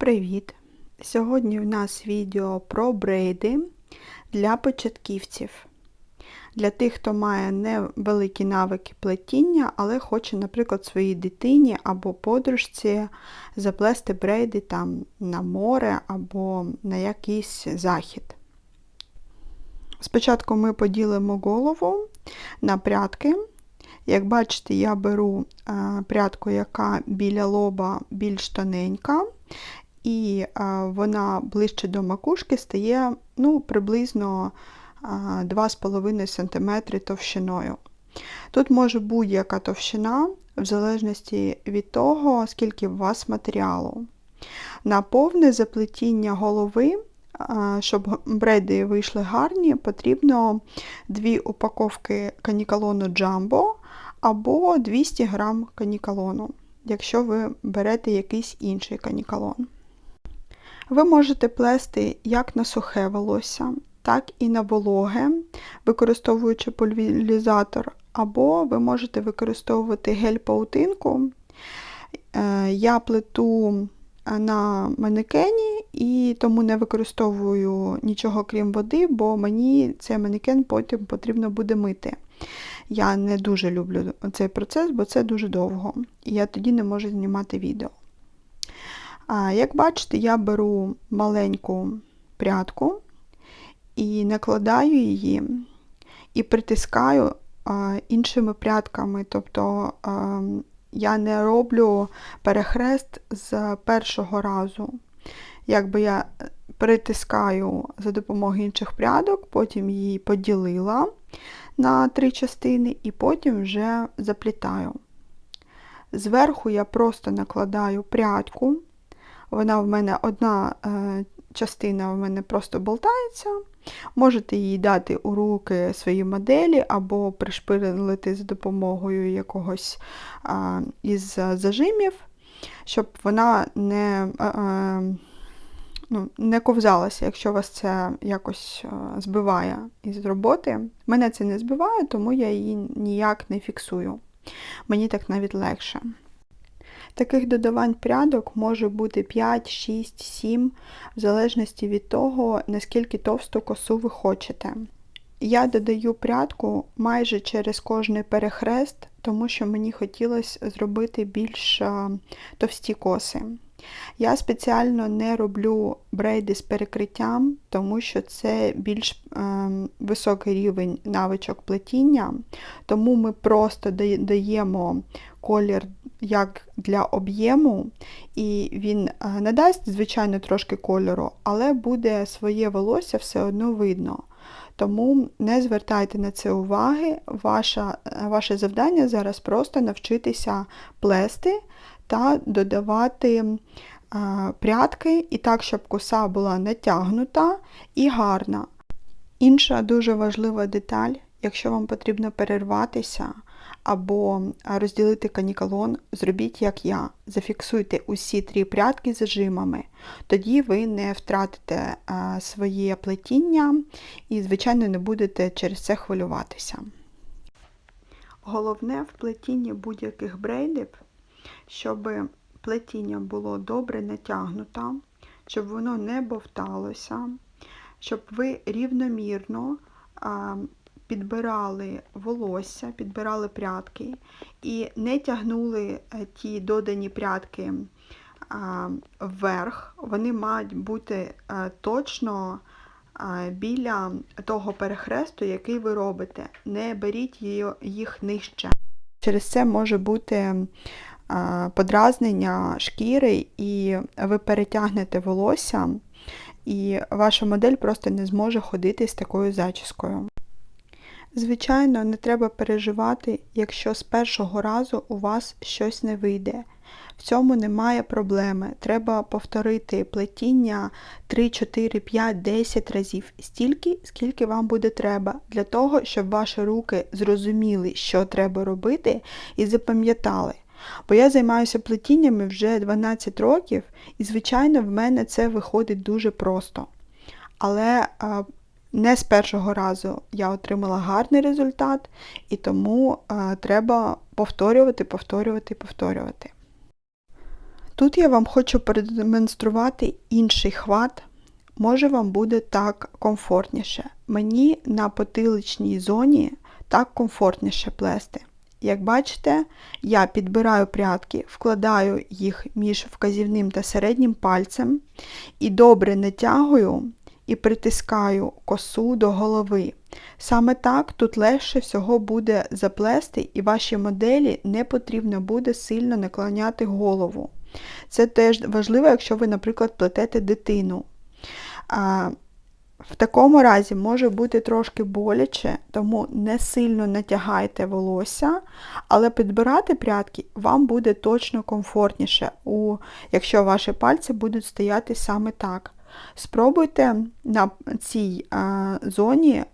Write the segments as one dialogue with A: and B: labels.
A: Привіт! Сьогодні в нас відео про брейди для початківців. Для тих, хто має невеликі навики плетіння, але хоче, наприклад, своїй дитині або подружці заплести брейди там на море або на якийсь захід. Спочатку ми поділимо голову на прядки. Як бачите, я беру е, прядку, яка біля лоба більш тоненька, і вона ближче до макушки стає ну, приблизно 2,5 см товщиною. Тут може будь-яка товщина, в залежності від того, скільки у вас матеріалу. На повне заплетіння голови, щоб брейди вийшли гарні, потрібно дві упаковки канікалону Jumbo або 200 г канікалону, якщо ви берете якийсь інший канікалон. Ви можете плести як на сухе волосся, так і на вологе, використовуючи пульвілізатор, або ви можете використовувати гель-паутинку. Е, я плету на манекені і тому не використовую нічого крім води, бо мені цей манекен потім потрібно буде мити. Я не дуже люблю цей процес, бо це дуже довго, і я тоді не можу знімати відео. А, Як бачите, я беру маленьку прядку і накладаю її і притискаю іншими прядками. Тобто я не роблю перехрест з першого разу. Якби я притискаю за допомогою інших прядок, потім її поділила на три частини і потім вже заплітаю. Зверху я просто накладаю прядку, вона в мене одна е, частина в мене просто болтається. Можете її дати у руки своїй моделі або пришпилити за допомогою якогось із зажимів, щоб вона не а, ну, не ковзалася, якщо вас це якось збиває із роботи. Мене це не збиває, тому я її ніяк не фіксую. Мені так навіть легше. Таких додавань прядок може бути 5, 6, 7, в залежності від того, наскільки товсту косу ви хочете. Я додаю прядку майже через кожний перехрест, тому що мені хотілося зробити більш товсті коси. Я спеціально не роблю брейди з перекриттям, тому що це більш е, високий рівень навичок плетіння, тому ми просто даємо колір як для об'єму, і він е, не дасть, звичайно, трошки кольору, але буде своє волосся все одно видно. Тому не звертайте на це уваги, Ваша, е, ваше завдання зараз просто навчитися плести та додавати прядки, і так, щоб коса була натягнута і гарна. Інша дуже важлива деталь, якщо вам потрібно перерватися або розділити канікалон, зробіть, як я. Зафіксуйте усі три прядки зажимами, тоді ви не втратите своє плетіння і, звичайно, не будете через це хвилюватися. Головне в плетінні будь-яких брейдів, щоб плетіння було добре натягнуто, щоб воно не бовталося, щоб ви рівномірно підбирали волосся, підбирали прядки і не тягнули е, ті додані прядки вверх, вони мають бути е, точно біля того перехресту, який ви робите. Не беріть їх нижче. Через це може бути подразнення шкіри, і ви перетягнете волосся, і ваша модель просто не зможе ходити з такою зачіскою. Звичайно, не треба переживати, якщо з першого разу у вас щось не вийде. В цьому немає проблеми. Треба повторити плетіння 3, 4, 5, 10 разів, стільки, скільки вам буде треба, для того, щоб ваші руки зрозуміли, що треба робити, і запам'ятали. Бо я займаюся плетіннями вже 12 років, і, звичайно, в мене це виходить дуже просто. Але не з першого разу я отримала гарний результат, і тому а, треба повторювати, повторювати, повторювати. Тут я вам хочу продемонструвати інший хват. Може вам буде так комфортніше. Мені на потиличній зоні так комфортніше плести. Як бачите, я підбираю прядки, вкладаю їх між вказівним та середнім пальцем і добре натягую і притискаю косу до голови. Саме так тут легше всього буде заплести, і вашій моделі не потрібно буде сильно наклоняти голову. Це теж важливо, якщо ви, наприклад, плетете дитину. А, в такому разі може бути трошки боляче, тому не сильно натягайте волосся, але підбирати прядки вам буде точно комфортніше, у, якщо ваші пальці будуть стояти саме так. Спробуйте на цій зоні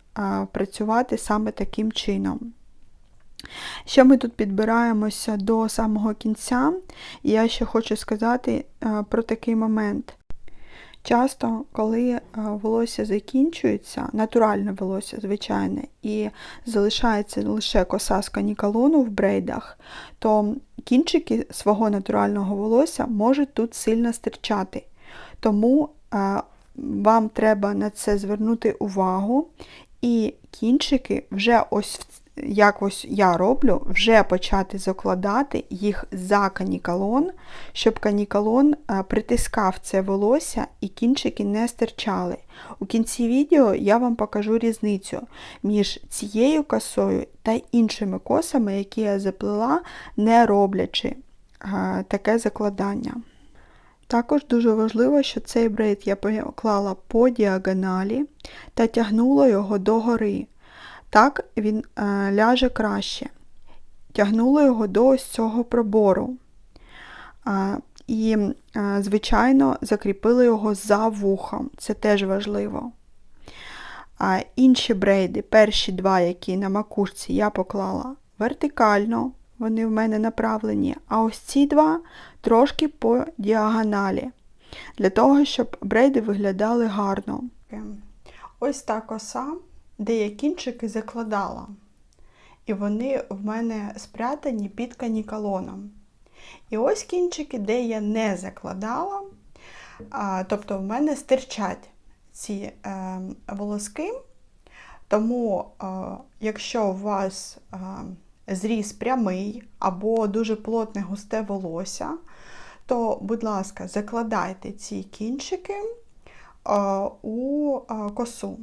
A: працювати саме таким чином. Ще ми тут підбираємося до самого кінця, і я ще хочу сказати про такий момент. Часто, коли волосся закінчується, натуральне волосся, звичайне, і залишається лише коса з канікалону в брейдах, то кінчики свого натурального волосся можуть тут сильно стирчати. Тому вам треба на це звернути увагу, і кінчики вже ось як ось я роблю, вже почати закладати їх за канікалон, щоб канікалон притискав це волосся і кінчики не стирчали. У кінці відео я вам покажу різницю між цією косою та іншими косами, які я заплела, не роблячи таке закладання. Також дуже важливо, що цей брейд я поклала по діагоналі та тягнула його догори. Так він е, ляже краще. Тягнула його до ось цього пробору. І, е, звичайно, закріпила його за вухом. Це теж важливо. Інші брейди, перші два, які на макушці, я поклала вертикально, вони в мене направлені, а ось ці два трошки по діагоналі. Для того, щоб брейди виглядали гарно. Ось та коса, де я кінчики закладала. І вони в мене спрятані під канікалоном. І ось кінчики, де я не закладала, а, тобто в мене стирчать ці е, волоски. Тому, е, якщо у вас е, зріз прямий або дуже плотне густе волосся, то, будь ласка, закладайте ці кінчики у косу.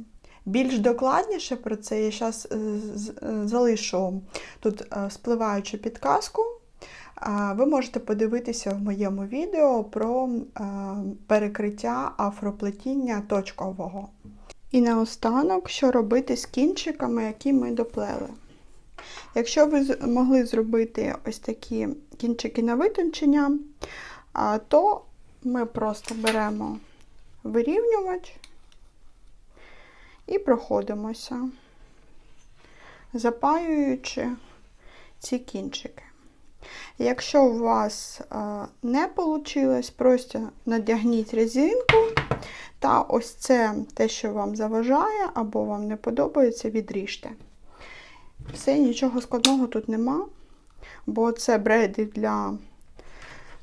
A: Більш докладніше про це я зараз е, е, залишу тут е, спливаючу підказку. Ви можете подивитися в моєму відео про перекриття афроплетіння точкового. І наостанок, що робити з кінчиками, які ми доплели. Якщо ви могли зробити ось такі кінчики на витончення, то ми просто беремо вирівнювач і проходимося, запаюючи ці кінчики. Якщо у вас не вийшло, просто надягніть резинку, та ось це те, що вам заважає, або вам не подобається, відріжте. Все, нічого складного тут нема, бо це брейди для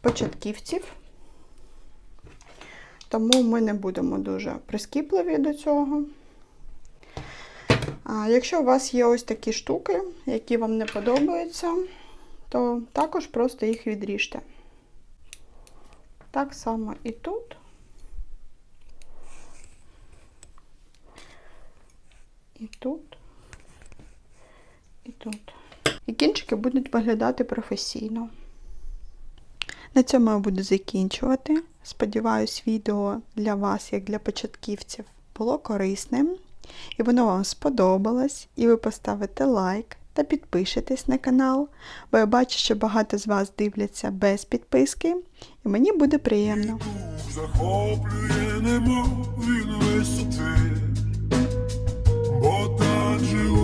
A: початківців. Тому ми не будемо дуже прискіпливі до цього. А Якщо у вас є ось такі штуки, які вам не подобаються, то також просто їх відріжте. Так само і тут. І тут тут. І кінчики будуть виглядати професійно. На цьому я буду закінчувати. Сподіваюсь, відео для вас, як для початківців, було корисним. І воно вам сподобалось, і ви поставите лайк та підпишетесь на канал, бо я бачу, що багато з вас дивляться без підписки, і мені буде приємно. Захоплює немов він висоти, бо так живу.